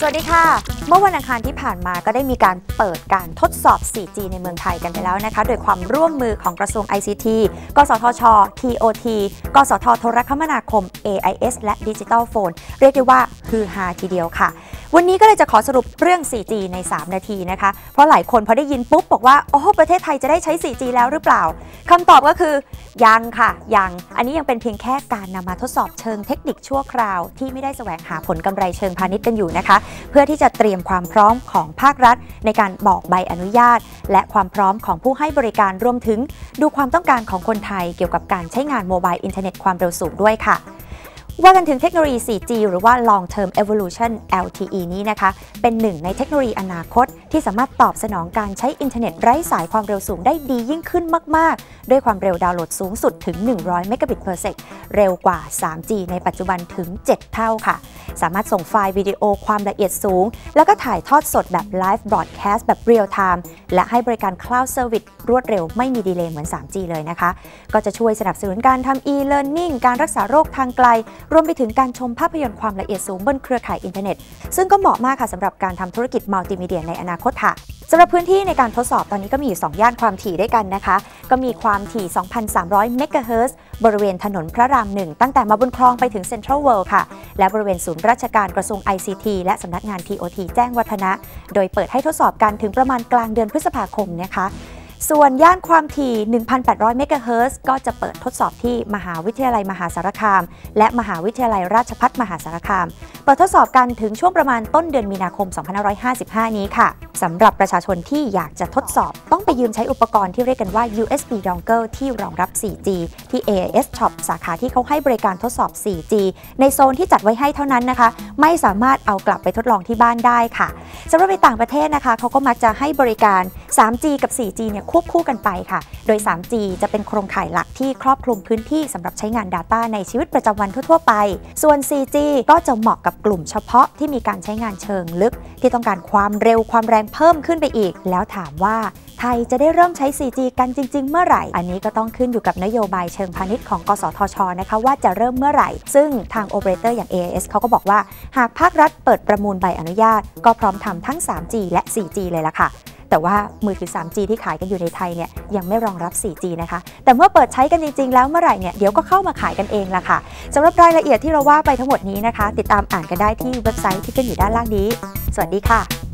สวัสดีค่ะ เมื่อวันอังคารที่ผ่านมาก็ได้มีการเปิดการทดสอบ 4G ในเมืองไทยกันไปแล้วนะคะ โดยความร่วมมือของกระทรวง ICT กสทช TOT กสทโทรคมนาคม AIS และ Digital Phone เรียกได้ว่าฮือฮาทีเดียวค่ะ วันนี้ก็เลยจะขอสรุปเรื่อง 4G ใน 3 นาทีนะคะ เพราะหลายคนพอได้ยินปุ๊บบอกว่า โอ้ประเทศไทยจะได้ใช้ 4G แล้วหรือเปล่าคำตอบก็คือ ยังค่ะ ยัง อันนี้ยังเป็นเพียงแค่การนำมาทดสอบเชิงเทคนิคชั่วคราว ที่ไม่ได้แสวงหาผลกำไรเชิงพาณิชย์กันอยู่นะคะ เพื่อที่จะเตรียมความพร้อมของภาครัฐ ในการบอกใบอนุญาต และความพร้อมของผู้ให้บริการรวมถึง ดูความต้องการของคนไทยเกี่ยวกับการใช้งานโมบายอินเทอร์เน็ตความเร็วสูงด้วยค่ะ ว่ากันถึงเทคโนโลยี 4G หรือว่า Long Term Evolution LTE นี้นะคะ เป็นหนึ่งในเทคโนโลยีอนาคต ที่สามารถตอบสนองการใช้อินเทอร์เน็ตไร้สายความเร็วสูงได้ดียิ่งขึ้นมาก ๆ ด้วยความเร็วดาวน์โหลดสูงสุดถึง 100 Mbps เร็วกว่า 3G ในปัจจุบันถึง 7 เท่าค่ะ สามารถส่งไฟล์วิดีโอความละเอียดสูง แล้วก็ถ่ายทอดสดแบบ Live Broadcast แบบ Real Time และให้บริการ Cloud Service รวดเร็วไม่มีดีเลย์เหมือน 3G เลยนะคะ ก็จะช่วยสนับสนุนการทำ e-learning การรักษาโรคทางไกลรวมไปถึงการชมภาพยนตร์ความละเอียดสูงบนเครือข่ายอินเทอร์เน็ต ซึ่งก็เหมาะมากค่ะสำหรับการทำธุรกิจมัลติมีเดียในอนาคตค่ะสำหรับพื้นที่ในการทดสอบตอนนี้ก็มีอยู่ 2 ย่านความถี่ด้วยกันนะคะ ก็มีความถี่ 2,300 เมกะเฮิรตซ์บริเวณถนนพระรามหนึ่งตั้งแต่มาบนคลองไปถึงเซ็นทรัลเวิลด์ค่ะ และบริเวณศูนย์ราชการกระทรวง ICT และสำนักงาน TOT แจ้งวัฒนะ โดยเปิดให้ทดสอบกันถึงประมาณกลางเดือนพฤษภาคมนะคะ ส่วนย่านความถี่ 1,800 เมกะเฮิรตซ์ก็จะเปิดทดสอบที่มหาวิทยาลัยมหาสารคาม และมหาวิทยาลัยราชภัฏมหาสารคาม เปิดทดสอบกันถึงช่วงประมาณต้นเดือนมีนาคม 2555 นี้ค่ะสำหรับประชาชนที่อยากจะทดสอบ ต้องไปยืมใช้อุปกรณ์ที่เรียกกันว่า USB dongle ที่รองรับ 4G ที่ AIS Shop สาขาที่เขาให้บริการทดสอบ 4G ในโซนที่จัดไว้ให้เท่านั้นนะคะ ไม่สามารถเอากลับไปทดลองที่บ้านได้ค่ะสำหรับในต่างประเทศนะคะเขาก็มักจะให้บริการ 3G กับ 4G เนี่ยควบคู่กันไปค่ะ โดย 3G จะเป็นโครงข่ายหลักที่ครอบคลุมพื้นที่สำหรับใช้งาน Data ในชีวิตประจำวันทั่ว ๆ ไป ส่วน 4G ก็จะเหมาะกับกลุ่มเฉพาะที่มีการใช้งานเชิงลึก ที่ต้องการความเร็วความแรงเพิ่มขึ้นไปอีก แล้วถามว่าไทยจะได้เริ่มใช้ 4G กันจริง ๆ เมื่อไหร่ อันนี้ก็ต้องขึ้นอยู่กับนโยบายเชิงพาณิชย์ของ กสทช นะคะว่าจะเริ่มเมื่อไหร่ ซึ่งทางโอเปอเรเตอร์อย่าง AIS เขาก็บอกว่า หากภาครัฐเปิดประมูลใบอนุญาต ก็พร้อมทำทั้ง 3G และ 4G เลยล่ะค่ะ แต่ว่ามือถือ 3G ที่ขายกันอยู่ในไทยเนี่ยยังไม่รองรับ 4G นะคะ แต่เมื่อเปิดใช้กันจริง ๆ แล้วเมื่อไหร่เนี่ยเดี๋ยวก็เข้ามาขายกันเองละค่ะสำหรับรายละเอียดที่เราว่าไปทั้งหมดนี้นะคะ ติดตามอ่านกันได้ที่เว็บไซต์ที่ขึ้นอยู่ด้านล่างนี้ สวัสดีค่ะ